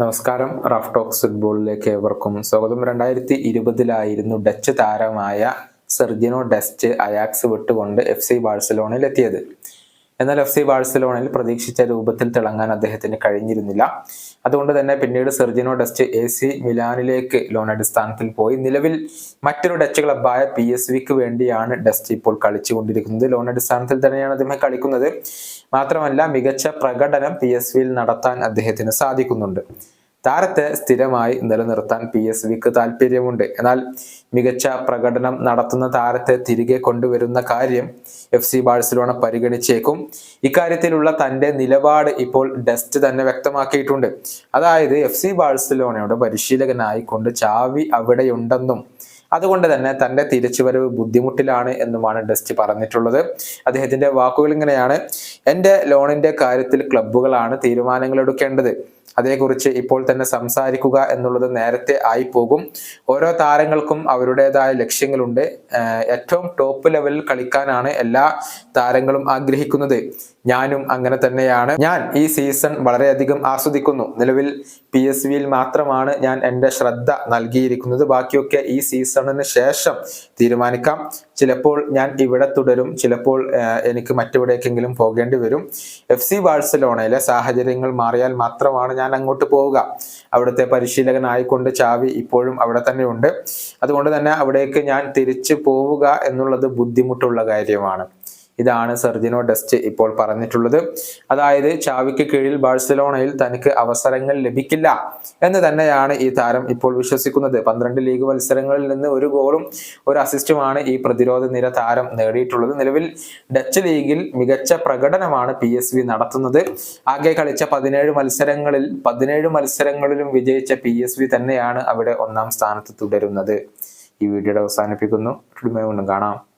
നമസ്കാരം. Rough talks ഫുട്ബോളിലേക്ക് ഏവർക്കും സ്വാഗതം. രണ്ടായിരത്തി ഇരുപതിലായിരുന്നു ഡച്ച് താരമായ സെർജിനോ ഡെസ്റ്റ് അയാക്സ് വിട്ടുകൊണ്ട് എഫ് സി ബാഴ്സലോണയിൽ എത്തിയത്. എന്നാൽ എഫ് സി ബാഴ്സലോണയിൽ പ്രതീക്ഷിച്ച രൂപത്തിൽ തിളങ്ങാൻ അദ്ദേഹത്തിന് കഴിഞ്ഞിരുന്നില്ല. അതുകൊണ്ട് തന്നെ പിന്നീട് സെർജിനോ ഡസ്റ്റ് എ സി മിലാനിലേക്ക് ലോൺ അടിസ്ഥാനത്തിൽ പോയി. നിലവിൽ മറ്റൊരു ഡച്ച് ക്ലബായ പി എസ് വിക്ക് വേണ്ടിയാണ് ഡസ്റ്റ് ഇപ്പോൾ കളിച്ചുകൊണ്ടിരിക്കുന്നത്. ലോൺ അടിസ്ഥാനത്തിൽ തന്നെയാണ് അദ്ദേഹം കളിക്കുന്നത്. മാത്രമല്ല മികച്ച പ്രകടനം പി എസ് വിയിൽ നടത്താൻ അദ്ദേഹത്തിന് സാധിക്കുന്നുണ്ട്. താരത്തെ സ്ഥിരമായി നിലനിർത്താൻ പി എസ് വിക്ക് താല്പര്യമുണ്ട് എന്നാൽ മികച്ച പ്രകടനം നടത്തുന്ന താരത്തെ തിരികെ കൊണ്ടുവരുന്ന കാര്യം എഫ് സി ബാഴ്സലോണ പരിഗണിച്ചേക്കും. ഇക്കാര്യത്തിലുള്ള തന്റെ നിലപാട് ഇപ്പോൾ ഡെസ്റ്റ് തന്നെ വ്യക്തമാക്കിയിട്ടുണ്ട്. അതായത് എഫ് സി ബാഴ്സലോണയുടെ പരിശീലകനായി കൊണ്ട് ചാവി അവിടെയുണ്ടെന്നും അതുകൊണ്ട് തന്നെ തന്റെ തിരിച്ചുവരവ് ബുദ്ധിമുട്ടിലാണ് എന്നുമാണ് ഡെസ്റ്റ് പറഞ്ഞിട്ടുള്ളത്. അദ്ദേഹത്തിന്റെ വാക്കുകൾ ഇങ്ങനെയാണ്. എന്റെ ലോണിന്റെ കാര്യത്തിൽ ക്ലബ്ബുകളാണ് തീരുമാനങ്ങൾ എടുക്കേണ്ടത് അതേക്കുറിച്ച് ഇപ്പോൾ തന്നെ സംസാരിക്കുക എന്നുള്ളത് നേരത്തെ ആയി പോകും ഓരോ താരങ്ങൾക്കും അവരുടേതായ ലക്ഷ്യങ്ങളുണ്ട്. ഏറ്റവും ടോപ്പ് ലെവലിൽ കളിക്കാനാണ് എല്ലാ താരങ്ങളും ആഗ്രഹിക്കുന്നത്. ഞാനും അങ്ങനെ തന്നെയാണ്. ഞാൻ ഈ സീസൺ വളരെയധികം ആസ്വദിക്കുന്നു. നിലവിൽ പി എസ് വിയിൽ മാത്രമാണ് ഞാൻ എന്റെ ശ്രദ്ധ നൽകിയിരിക്കുന്നത്. ബാക്കിയൊക്കെ ഈ സീസണിന് ശേഷം തീരുമാനിക്കാം. ചിലപ്പോൾ ഞാൻ ഇവിടെ തുടരും. ചിലപ്പോൾ എനിക്ക് മറ്റെവിടേക്കെങ്കിലും പോകേണ്ടി വരും. എഫ് സി ബാഴ്സലോണയിലെ സാഹചര്യങ്ങൾ മാറിയാൽ മാത്രമാണ് ഞാൻ അങ്ങോട്ട് പോവുക. അവിടുത്തെ പരിശീലകനായിക്കൊണ്ട് ചാവി ഇപ്പോഴും അവിടെ തന്നെ ഉണ്ട്. അതുകൊണ്ട് തന്നെ അവിടേക്ക് ഞാൻ തിരിച്ചു പോവുക എന്നുള്ളത് ബുദ്ധിമുട്ടുള്ള കാര്യമാണ്. ഇതാണ് സെർജിനോ ഡസ്റ്റ് ഇപ്പോൾ പറഞ്ഞിട്ടുള്ളത്. അതായത് ചാവിക്ക് കീഴിൽ ബാഴ്സലോണയിൽ തനിക്ക് അവസരങ്ങൾ ലഭിക്കില്ല എന്ന് തന്നെയാണ് ഈ താരം ഇപ്പോൾ വിശ്വസിക്കുന്നത്. പന്ത്രണ്ട് ലീഗ് മത്സരങ്ങളിൽ നിന്ന് ഒരു ഗോളും ഒരു അസിസ്റ്റുമാണ് ഈ പ്രതിരോധ നിര താരം നേടിയിട്ടുള്ളത്. നിലവിൽ ഡച്ച് ലീഗിൽ മികച്ച പ്രകടനമാണ് പി എസ് വി നടത്തുന്നത്. ആകെ കളിച്ച പതിനേഴ് മത്സരങ്ങളിൽ പതിനേഴ് മത്സരങ്ങളിലും വിജയിച്ച പി എസ് വി തന്നെയാണ് അവിടെ ഒന്നാം സ്ഥാനത്ത് തുടരുന്നത്. ഈ വീഡിയോയുടെ അവസാനിപ്പിക്കുന്നു. കാണാം.